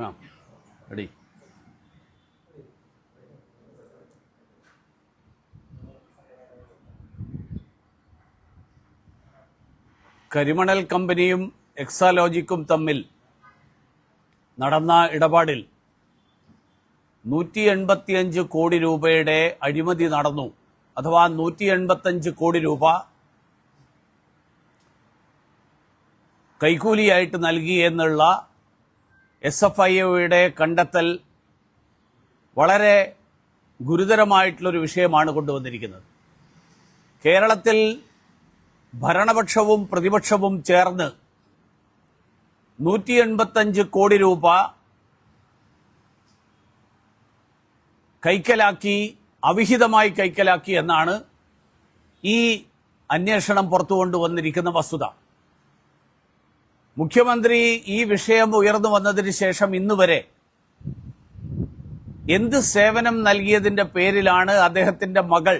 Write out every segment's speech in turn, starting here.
തുടങ്ങാം റെഡി കരിമണൽ കമ്പനിയും എക്സാലോജിക്കും തമ്മിൽ നടന്ന ഇടപാടിൽ നൂറ്റി എൺപത്തിയഞ്ച് കോടി രൂപയുടെ അഴിമതി നടന്നു. അഥവാ നൂറ്റി എൺപത്തഞ്ച് കോടി രൂപ കൈക്കൂലിയായിട്ട് നൽകി എന്നുള്ള എസ് എഫ് ഐ ഒയുടെ കണ്ടെത്തൽ വളരെ ഗുരുതരമായിട്ടുള്ളൊരു വിഷയമാണ് കൊണ്ടുവന്നിരിക്കുന്നത്. കേരളത്തിൽ ഭരണപക്ഷവും പ്രതിപക്ഷവും ചേർന്ന് നൂറ്റി എൺപത്തഞ്ച് കോടി രൂപ കൈക്കലാക്കി അവിഹിതമായി കൈക്കലാക്കി എന്നാണ് ഈ അന്വേഷണം പുറത്തുകൊണ്ടുവന്നിരിക്കുന്ന വസ്തുത. മുഖ്യമന്ത്രി ഈ വിഷയം ഉയർന്നു വന്നതിന് ശേഷം ഇന്ന് വരെ എന്ത് സേവനം നൽകിയതിന്റെ പേരിലാണ് അദ്ദേഹത്തിന്റെ മകൾ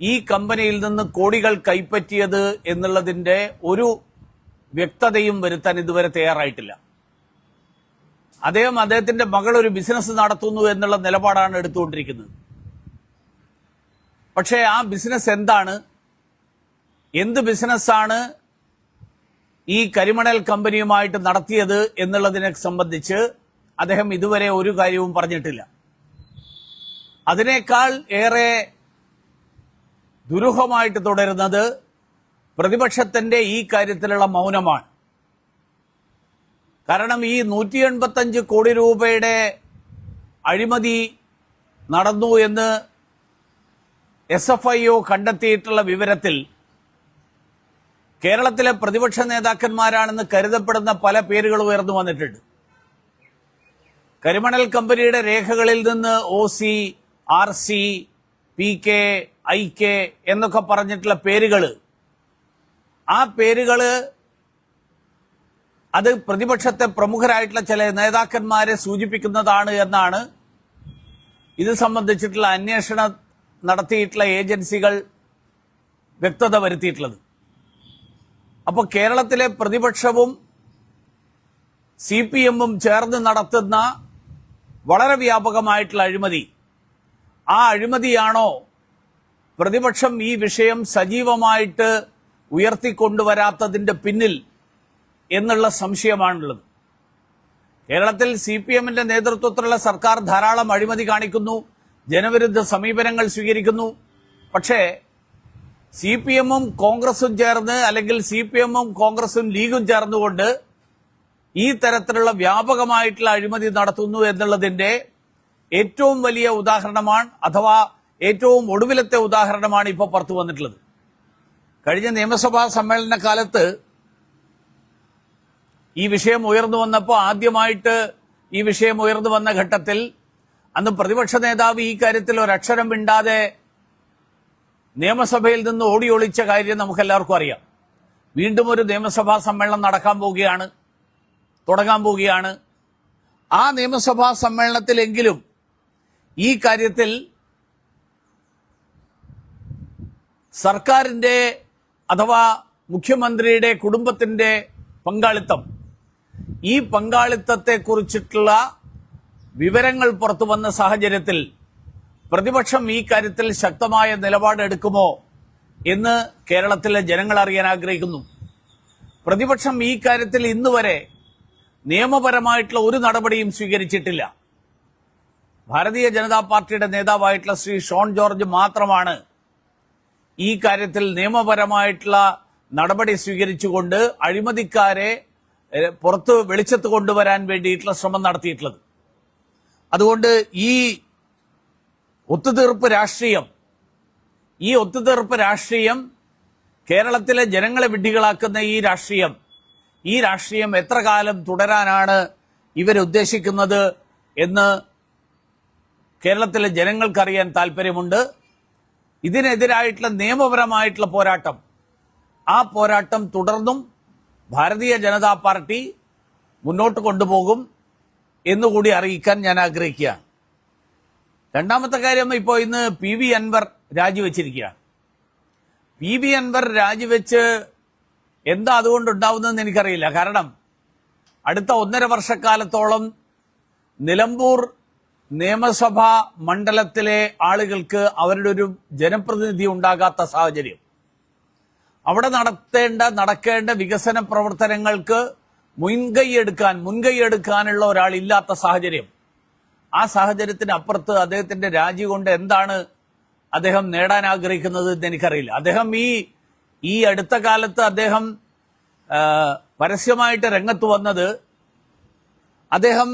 ഈ കമ്പനിയിൽ നിന്ന് കോടികൾ കൈപ്പറ്റിയത് എന്നുള്ളതിന്റെ ഒരു വ്യക്തതയും വരുത്താൻ ഇതുവരെ തയ്യാറായിട്ടില്ല. അദ്ദേഹം അദ്ദേഹത്തിന്റെ മകൾ ഒരു ബിസിനസ് നടത്തുന്നു എന്നുള്ള നിലപാടാണ് എടുത്തുകൊണ്ടിരിക്കുന്നത്. പക്ഷേ ആ ബിസിനസ് എന്താണ്? എന്ത് ബിസിനസ്സാണ്? ഈ കരിമണൽ കമ്പനിയുമായിട്ട് നടത്തിയത് എന്നുള്ളതിനെ സംബന്ധിച്ച് അദ്ദേഹം ഇതുവരെ ഒരു കാര്യവും പറഞ്ഞിട്ടില്ല. അതിനേക്കാൾ ഏറെ ദുരൂഹമായിട്ട് തുടരുന്നത് പ്രതിപക്ഷത്തിന്റെ ഈ കാര്യത്തിലുള്ള മൗനമാണ്. കാരണം ഈ നൂറ്റി എൺപത്തഞ്ച് കോടി രൂപയുടെ അഴിമതി നടന്നു എന്ന് എസ് എഫ് ഐ ഒ കണ്ടെത്തിയിട്ടുള്ള വിവരത്തിൽ കേരളത്തിലെ പ്രതിപക്ഷ നേതാക്കന്മാരാണെന്ന് കരുതപ്പെടുന്ന പല പേരുകൾ ഉയർന്നു വന്നിട്ടുണ്ട്. കരിമണൽ കമ്പനിയുടെ രേഖകളിൽ നിന്ന് O C R C P K I K എന്നൊക്കെ പറഞ്ഞിട്ടുള്ള പേരുകൾ ആ പേരുകൾ അത് പ്രതിപക്ഷത്തെ പ്രമുഖരായിട്ടുള്ള ചില നേതാക്കന്മാരെ സൂചിപ്പിക്കുന്നതാണ് എന്നാണ് ഇത് സംബന്ധിച്ചിട്ടുള്ള അന്വേഷണം നടത്തിയിട്ടുള്ള ഏജൻസികൾ വ്യക്തത വരുത്തിയിട്ടുള്ളത്. അപ്പോൾ കേരളത്തിലെ പ്രതിപക്ഷവും സി പി എമ്മും ചേർന്ന് നടത്തുന്ന വളരെ വ്യാപകമായിട്ടുള്ള അഴിമതി. ആ അഴിമതിയാണോ പ്രതിപക്ഷം ഈ വിഷയം സജീവമായിട്ട് ഉയർത്തിക്കൊണ്ടുവരാത്തതിന്റെ പിന്നിൽ എന്നുള്ള സംശയമാണുള്ളത്. കേരളത്തിൽ സി പി എമ്മിന്റെ നേതൃത്വത്തിലുള്ള സർക്കാർ ധാരാളം അഴിമതി കാണിക്കുന്നു ജനവിരുദ്ധ സമീപനങ്ങൾ സ്വീകരിക്കുന്നു. പക്ഷേ സി പി എമ്മും കോൺഗ്രസും ചേർന്ന് അല്ലെങ്കിൽ സി പി എമ്മും കോൺഗ്രസും ലീഗും ചേർന്നുകൊണ്ട് ഈ തരത്തിലുള്ള വ്യാപകമായിട്ടുള്ള അഴിമതി നടത്തുന്നു എന്നുള്ളതിന്റെ ഏറ്റവും വലിയ ഉദാഹരണമാണ് അഥവാ ഏറ്റവും ഒടുവിലത്തെ ഉദാഹരണമാണ് ഇപ്പോൾ പുറത്തു വന്നിട്ടുള്ളത്. കഴിഞ്ഞ നിയമസഭാ സമ്മേളന കാലത്ത് ഈ വിഷയം ഉയർന്നു വന്നപ്പോൾ ആദ്യമായിട്ട് ഈ വിഷയം ഉയർന്നു വന്ന ഘട്ടത്തിൽ അന്ന് പ്രതിപക്ഷ നേതാവ് ഈ കാര്യത്തിൽ ഒരക്ഷരം മിണ്ടാതെ നിയമസഭയിൽ നിന്ന് ഓടി ഒളിച്ച കാര്യം നമുക്കെല്ലാവർക്കും അറിയാം. വീണ്ടും ഒരു നിയമസഭാ സമ്മേളനം നടക്കാൻ പോവുകയാണ് തുടങ്ങാൻ പോവുകയാണ്. ആ നിയമസഭാ സമ്മേളനത്തിലെങ്കിലും ഈ കാര്യത്തിൽ സർക്കാരിന്റെ അഥവാ മുഖ്യമന്ത്രിയുടെ കുടുംബത്തിന്റെ പങ്കാളിത്തം ഈ പങ്കാളിത്തത്തെക്കുറിച്ചിട്ടുള്ള വിവരങ്ങൾ പുറത്തു വന്ന സാഹചര്യത്തിൽ പ്രതിപക്ഷം ഈ കാര്യത്തിൽ ശക്തമായ നിലപാടെടുക്കുമോ എന്ന് കേരളത്തിലെ ജനങ്ങൾ അറിയാൻ ആഗ്രഹിക്കുന്നു. പ്രതിപക്ഷം ഈ കാര്യത്തിൽ ഇന്ന് വരെ നിയമപരമായിട്ടുള്ള ഒരു നടപടിയും സ്വീകരിച്ചിട്ടില്ല. ഭാരതീയ ജനതാ പാർട്ടിയുടെ നേതാവായിട്ടുള്ള ശ്രീ ഷോൺ ജോർജ് മാത്രമാണ് ഈ കാര്യത്തിൽ നിയമപരമായിട്ടുള്ള നടപടി സ്വീകരിച്ചുകൊണ്ട് അഴിമതിക്കാരെ പുറത്ത് വെളിച്ചത്ത് കൊണ്ടുവരാൻ വേണ്ടിയിട്ടുള്ള ശ്രമം നടത്തിയിട്ടുള്ളത്. അതുകൊണ്ട് ഈ ഒത്തുതീർപ്പ് രാഷ്ട്രീയം. ഈ ഒത്തുതീർപ്പ് രാഷ്ട്രീയം കേരളത്തിലെ ജനങ്ങളെ വിഡ്ഢികളാക്കുന്ന ഈ രാഷ്ട്രീയം ഈ രാഷ്ട്രീയം എത്ര കാലം തുടരാനാണ് ഇവരുദ്ദേശിക്കുന്നത് എന്ന് കേരളത്തിലെ ജനങ്ങൾക്കറിയാൻ താല്പര്യമുണ്ട്. ഇതിനെതിരായിട്ടുള്ള നിയമപരമായിട്ടുള്ള പോരാട്ടം. ആ പോരാട്ടം തുടർന്നും ഭാരതീയ ജനതാ പാർട്ടി മുന്നോട്ട് കൊണ്ടുപോകും എന്നുകൂടി അറിയിക്കാൻ ഞാൻ ആഗ്രഹിക്കുകയാണ്. രണ്ടാമത്തെ കാര്യം ഇപ്പോ ഇന്ന് പി വി അൻവർ രാജിവെച്ചിരിക്കുകയാണ്. പി വി അൻവർ രാജിവെച്ച് എന്താ അതുകൊണ്ട് ഉണ്ടാവുന്നതെന്ന് എനിക്കറിയില്ല. കാരണം അടുത്ത ഒന്നര വർഷക്കാലത്തോളം നിലമ്പൂർ നിയമസഭാ മണ്ഡലത്തിലെ ആളുകൾക്ക് അവരുടെ ഒരു ജനപ്രതിനിധി ഉണ്ടാകാത്ത സാഹചര്യം. അവിടെ നടത്തേണ്ട നടക്കേണ്ട വികസന പ്രവർത്തനങ്ങൾക്ക് മുൻകൈ എടുക്കാൻ മുൻകൈയെടുക്കാനുള്ള ഒരാളില്ലാത്ത സാഹചര്യം. ആ സാഹചര്യത്തിന് അപ്പുറത്ത് അദ്ദേഹത്തിന്റെ രാജി കൊണ്ട് എന്താണ് അദ്ദേഹം നേടാൻ ആഗ്രഹിക്കുന്നത് എന്ന് എനിക്കറിയില്ല. അദ്ദേഹം ഈ ഈ അടുത്ത കാലത്ത് അദ്ദേഹം പരസ്യമായിട്ട് രംഗത്ത് വന്നത് അദ്ദേഹം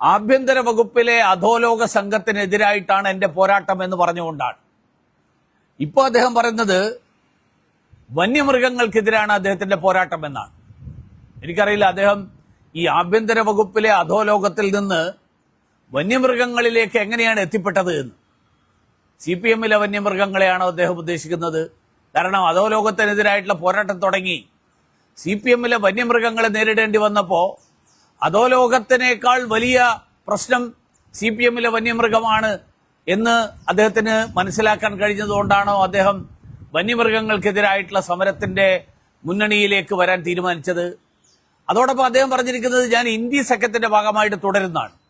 ആഭ്യന്തര വകുപ്പിലെ അധോലോക സംഘത്തിനെതിരായിട്ടാണ് എന്റെ പോരാട്ടം എന്ന് പറഞ്ഞുകൊണ്ടാണ്. ഇപ്പോൾ അദ്ദേഹം പറയുന്നത് വന്യമൃഗങ്ങൾക്കെതിരാണ് അദ്ദേഹത്തിന്റെ പോരാട്ടം എന്നാണ്. എനിക്കറിയില്ല അദ്ദേഹം ഈ ആഭ്യന്തര വകുപ്പിലെ അധോലോകത്തിൽ നിന്ന് വന്യമൃഗങ്ങളിലേക്ക് എങ്ങനെയാണ് എത്തിപ്പെട്ടത് എന്ന്? സി പി എമ്മിലെ വന്യമൃഗങ്ങളെയാണോ അദ്ദേഹം ഉദ്ദേശിക്കുന്നത്? കാരണം അതോ അധോലോകത്തിനെതിരായിട്ടുള്ള പോരാട്ടം തുടങ്ങി. സി പി എമ്മിലെ വന്യമൃഗങ്ങളെ നേരിടേണ്ടി വന്നപ്പോ അധോലോകത്തിനേക്കാൾ വലിയ പ്രശ്നം സി പി എമ്മിലെ വന്യമൃഗമാണ് എന്ന് അദ്ദേഹത്തിന് മനസ്സിലാക്കാൻ കഴിഞ്ഞതുകൊണ്ടാണോ അദ്ദേഹം വന്യമൃഗങ്ങൾക്കെതിരായിട്ടുള്ള സമരത്തിന്റെ മുന്നണിയിലേക്ക് വരാൻ തീരുമാനിച്ചത്? അതോടൊപ്പം അദ്ദേഹം പറഞ്ഞിരിക്കുന്നത് ഞാൻ ഇന്ത്യ സഖ്യത്തിന്റെ ഭാഗമായിട്ട് തുടരുന്നതാണ്.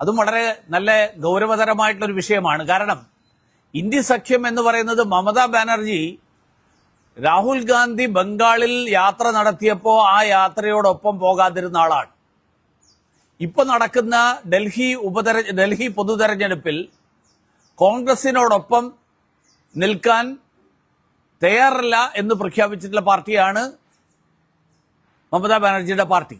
അതും വളരെ നല്ല ഗൗരവതരമായിട്ടുള്ള ഒരു വിഷയമാണ്. കാരണം ഇന്ത്യ സഖ്യം എന്ന് പറയുന്നത് മമതാ ബാനർജി രാഹുൽ ഗാന്ധി ബംഗാളിൽ യാത്ര നടത്തിയപ്പോൾ ആ യാത്രയോടൊപ്പം പോകാതിരുന്ന ആളാണ്. ഇപ്പൊ നടക്കുന്ന ഡൽഹി ഉപതെര ഡൽഹി പൊതുതെരഞ്ഞെടുപ്പിൽ കോൺഗ്രസിനോടൊപ്പം നിൽക്കാൻ തയ്യാറല്ല എന്ന് പ്രഖ്യാപിച്ചിട്ടുള്ള പാർട്ടിയാണ് മമതാ ബാനർജിയുടെ പാർട്ടി.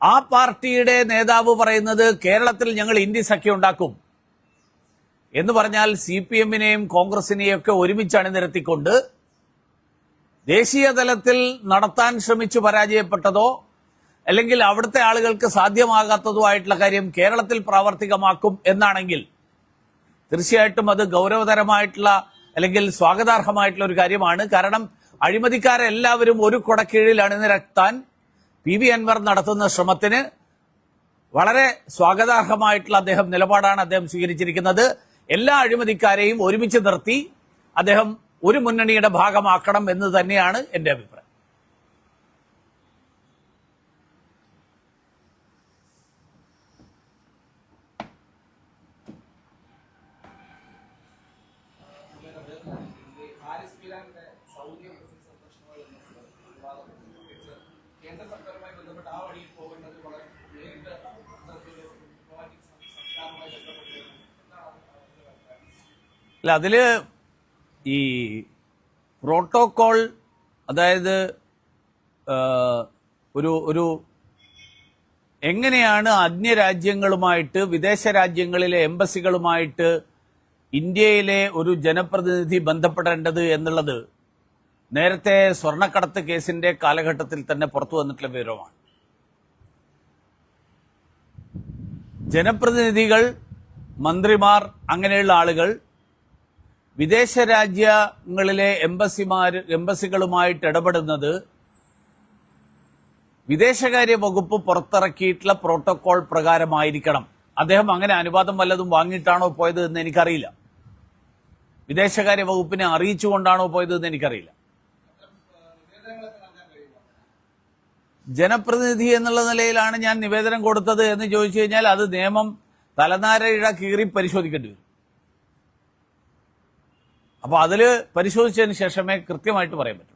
ആ പാർട്ടിയുടെ നേതാവ് പറയുന്നത് കേരളത്തിൽ ഞങ്ങൾ ഇന്ത്യ സഖ്യം ഉണ്ടാക്കും. എന്ന് പറഞ്ഞാൽ സി പി എമ്മിനെയും കോൺഗ്രസിനെയും ഒക്കെ ഒരുമിച്ച് അണിനിരത്തിക്കൊണ്ട് ദേശീയ തലത്തിൽ നടത്താൻ ശ്രമിച്ചു പരാജയപ്പെട്ടതോ അല്ലെങ്കിൽ അവിടുത്തെ ആളുകൾക്ക് സാധ്യമാകാത്തതോ ആയിട്ടുള്ള കാര്യം കേരളത്തിൽ പ്രാവർത്തികമാക്കും എന്നാണെങ്കിൽ തീർച്ചയായിട്ടും അത് ഗൗരവതരമായിട്ടുള്ള അല്ലെങ്കിൽ സ്വാഗതാർഹമായിട്ടുള്ള ഒരു കാര്യമാണ്. കാരണം അഴിമതിക്കാരെല്ലാവരും ഒരു കുടക്കീഴിൽ അണിനിരത്താൻ പി വി അൻവർ നടത്തുന്ന ശ്രമത്തിന് വളരെ സ്വാഗതാർഹമായിട്ടുള്ള അദ്ദേഹം നിലപാടാണ് അദ്ദേഹം സ്വീകരിച്ചിരിക്കുന്നത്. എല്ലാ അഴിമതിക്കാരെയും ഒരുമിച്ച് നിർത്തി അദ്ദേഹം ഒരു മുന്നണിയുടെ ഭാഗമാക്കണം എന്ന് തന്നെയാണ് എന്റെ അഭിപ്രായം. അല്ല അതിൽ ഈ പ്രോട്ടോകോൾ അതായത് ഒരു ഒരു എങ്ങനെയാണ് അന്യരാജ്യങ്ങളുമായിട്ട് വിദേശ രാജ്യങ്ങളിലെ എംബസികളുമായിട്ട് ഇന്ത്യയിലെ ഒരു ജനപ്രതിനിധി ബന്ധപ്പെടേണ്ടത് എന്നുള്ളത് നേരത്തെ സ്വർണക്കടത്ത് കേസിന്റെ കാലഘട്ടത്തിൽ തന്നെ പുറത്തു വന്നിട്ടുള്ള വിവരമാണ്. ജനപ്രതിനിധികൾ മന്ത്രിമാർ അങ്ങനെയുള്ള ആളുകൾ വിദേശ രാജ്യങ്ങളിലെ എംബസിമാർ എംബസികളുമായിട്ട് ഇടപെടുന്നത് വിദേശകാര്യ വകുപ്പ് പുറത്തിറക്കിയിട്ടുള്ള പ്രോട്ടോകോൾ പ്രകാരമായിരിക്കണം. അദ്ദേഹം അങ്ങനെ അനുവാദം വല്ലതും വാങ്ങിയിട്ടാണോ പോയത് എന്ന് എനിക്കറിയില്ല. വിദേശകാര്യ വകുപ്പിനെ അറിയിച്ചുകൊണ്ടാണോ പോയത് എന്ന് എനിക്കറിയില്ല. ജനപ്രതിനിധി എന്നുള്ള നിലയിലാണ് ഞാൻ നിവേദനം കൊടുത്തത് എന്ന് ചോദിച്ചു കഴിഞ്ഞാൽ അത് നിയമം തലനാരയുടെ കീറി പരിശോധിക്കേണ്ടി വരും. അപ്പൊ അതിൽ പരിശോധിച്ചതിന് ശേഷമേ കൃത്യമായിട്ട് പറയാൻ പറ്റൂ.